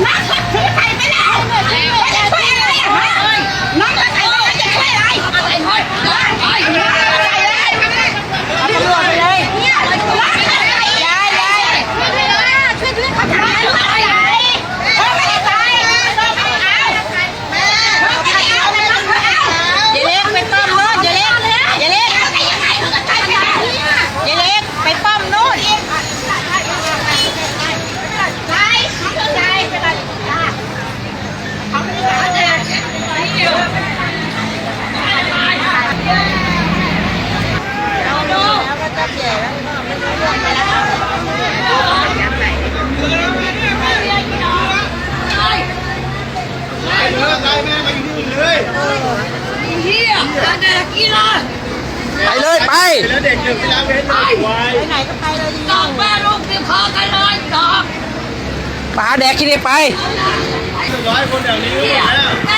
Yeah. เลยเฮียเด็กกีฬาไปเลยไปแล้วเด็กหนึ่งไปแล้วเพชรไปไหนก็ไปเลยตอกแม่ลูกที่คอกันเลยตอกปาแดกที่นี่ไปหนึ่งร้อยคนแถวนี้ว